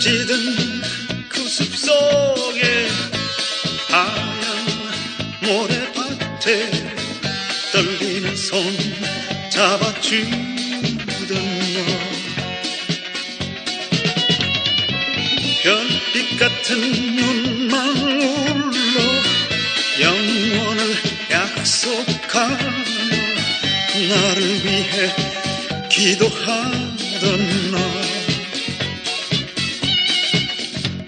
찌든 그 숲속에 하얀 모래밭에 떨리는 손 잡아주던 너. 별빛 같은 눈망울로 영원을 약속하며 나를 위해 기도하던 너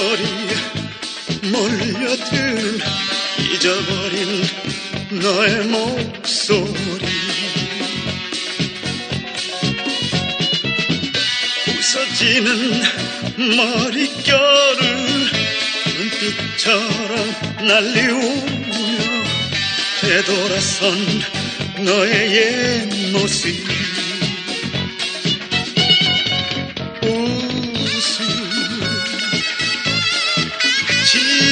소리 몰려든 잊어버린 너의 목소리. 부서지는 머릿결을 눈빛처럼 날리우며 되돌아선 너의 옛 모습. 웃음. Jesus.